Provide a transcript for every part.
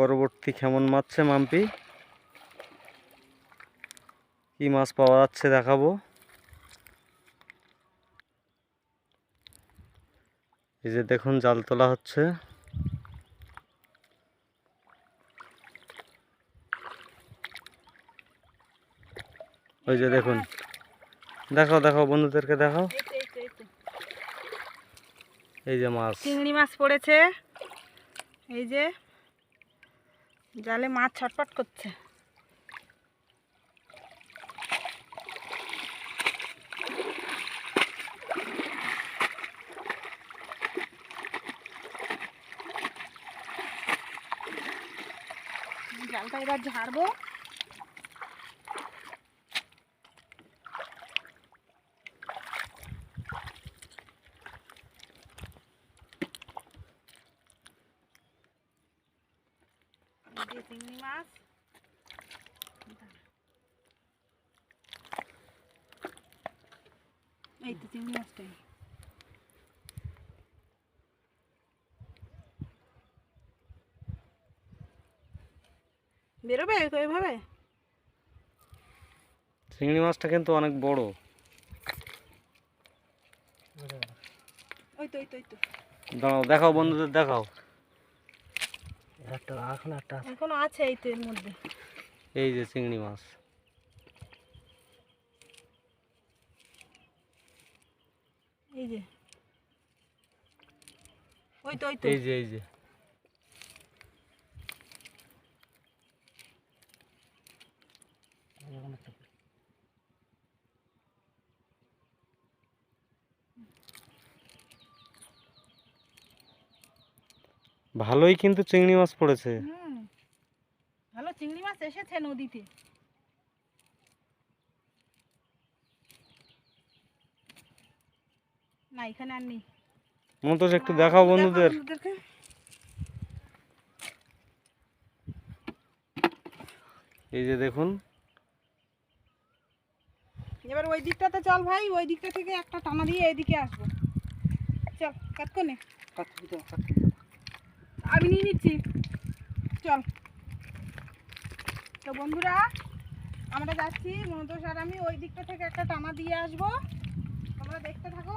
পরবর্তী কেমন মারছে মাম্পি? কি মাছ পাওয়া যাচ্ছে দেখাবো। এই যে দেখুন, জাল তোলা হচ্ছে। ওই যে দেখুন। দেখাও দেখাও, বন্ধুদেরকে দেখাও। এই যে মাছ। চিংড়ি মাছ পড়েছে। এই যে জালে মাছ ছটপট করছে। জালটা এবার ঝাড়বো। এই যে চিংড়ি মাছ এই তো চিংড়ি মাছটাই বেরোবে এইভাবে চিংড়ি মাছটা কিন্তু অনেক বড়। দাঁড়াও দেখাও বন্ধুদের দেখাও। একটা এখন একটা এখনও আছে এই তো এর মধ্যে। এই যে চিংড়ি মাছ। এই যে। ওই তো ওই তো। এই যে এই যে। এরকম একটা ভালোই কিন্তু চিংড়ি মাছ পড়েছে। হুম ভালো চিংড়ি মাছ এসেছে নদীতে। না এখানে আর নেই। মন্তোষ একটু দেখাও বন্ধুদের। এই যে দেখুন। এবার ওই দিকটাতে চল ভাই ওই দিকটা থেকে একটা টানা দিয়ে এইদিকে আসব। চল কাট কোনে কাটবি তো, কাটবি। আমি নিয়ে নিচ্ছি। চল। তো বন্ধুরা, আমরা যাচ্ছি মনোতোষ আর আমি ওই দিকটা থেকে একটা টানা দিয়ে আসব। তোমরা দেখতে থাকো।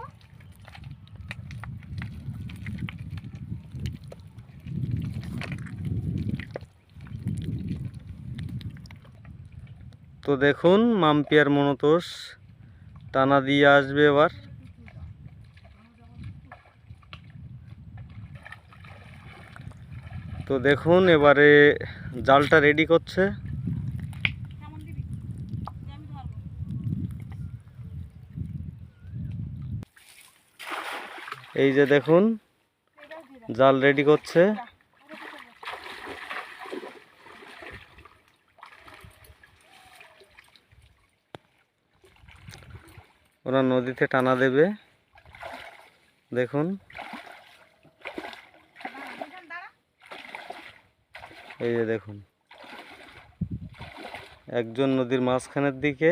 তো দেখুন মাম্পিয়ার মনতোষ টানা দিয়ে আসবে এবার। তো দেখুন, এবারে জালটা রেডি করছে এই যে দেখুন। জাল রেডি করছে। ওরা নদীতে টানা দেবে দেখুন এই যে দেখুন। একজন নদীর মাঝখানের দিকে,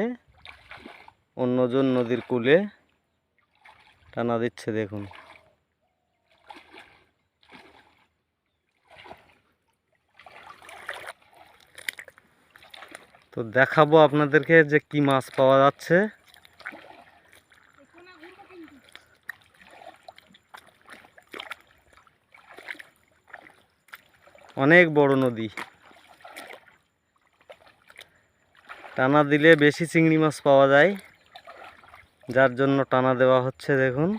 অন্যজন নদীর কূলে টানা দিচ্ছে দেখুন। তো দেখাবো আপনাদেরকে যে কি মাছ পাওয়া যাচ্ছে এই কোনা ঘুরবো কিন্তু। অনেক বড় নদী। টানা দিলে বেশি চিংড়ি মাছ পাওয়া যায়। যার জন্য টানা দেওয়া হচ্ছে, দেখুন।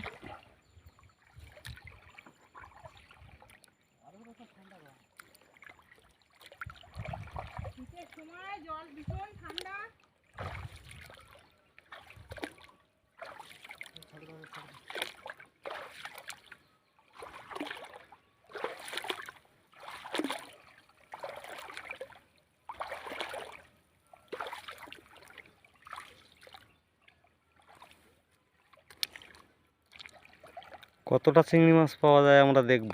কতটা চিংড়ি মাছ পাওয়া যায় আমরা দেখব।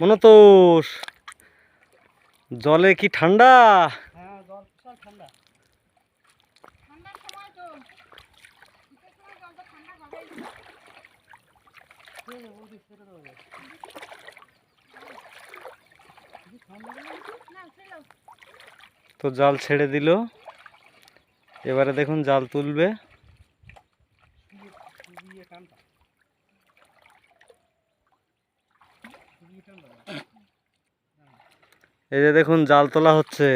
মনতোষ জলে কি ঠান্ডা? হ্যাঁ তো জাল ছেড়ে দিল। এবারে দেখুন জাল তুলবে দিয়ে কানটা দিয়ে টানটা এই যে দেখুন জাল তোলা হচ্ছে।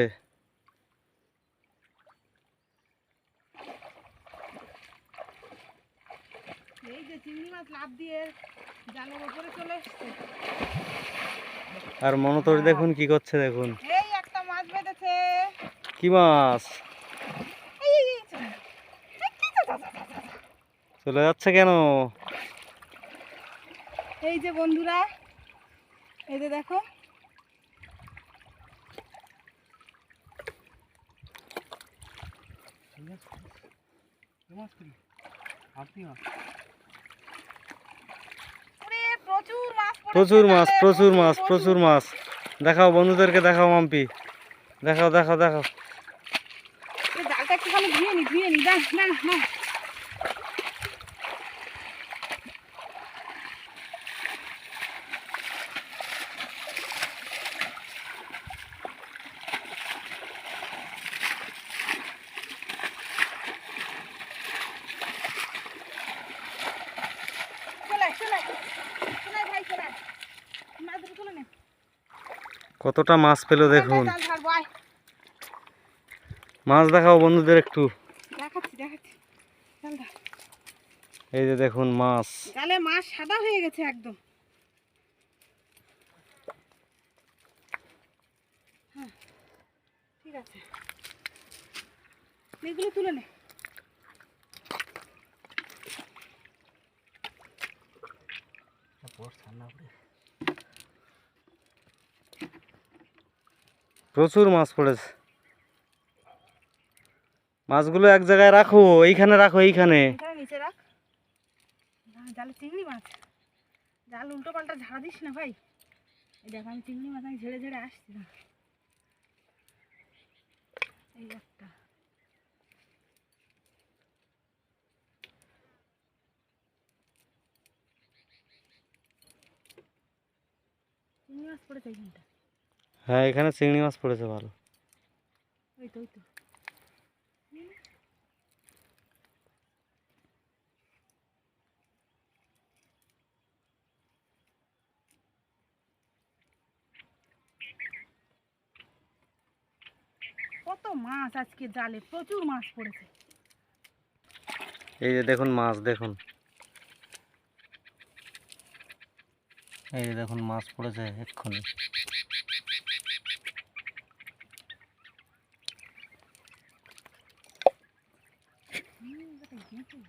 আর মনতরি দেখুন কি করছে দেখুন। কি মাছ। চলে। যাচ্ছে কেন? এই যে বন্ধুরা এই যে দেখো মাছ করি আপনি মাছ ওরে, প্রচুর মাছ প্রচুর মাছ প্রচুর মাছ দেখাও বন্ধুদেরকে দেখাও মাম্পি। দেখাও দেখাও দেখাও। জালটা একটুখানি ধুয়ে নি ধুয়ে নি। না না না চলে চলে চলে ভাই চলে মাছ দুটো তুলে নে কতটা মাছ পেল দেখুন। মাছ দেখাও বন্ধুদের একটু। এই যে দেখুন মাছ। তাহলে মাছ সাদা হয়ে গেছে একদম। হ্যাঁ ঠিক আছে। এগুলো তুলে নে। প্রচুর মাছ পড়েছে। মাছগুলো এক জায়গায় রাখো, এইখানে রাখো, এইখানে। চিংড়ি মাছ। জাল ঝাড়া দিস না ভাই। চিংড়ি মাছ ঝেড়ে ঝেড়ে আসছি পড়েছে এইখানটা হ্যাঁ এখানে চিংড়ি মাছ পড়েছে ভালো। ওই তো ওই তো কত মাছ আজকে জালে প্রচুর মাছ পড়েছে। এই যে দেখুন মাছ দেখুন। এই যে দেখুন মাছ পড়েছে এক্ষুনি।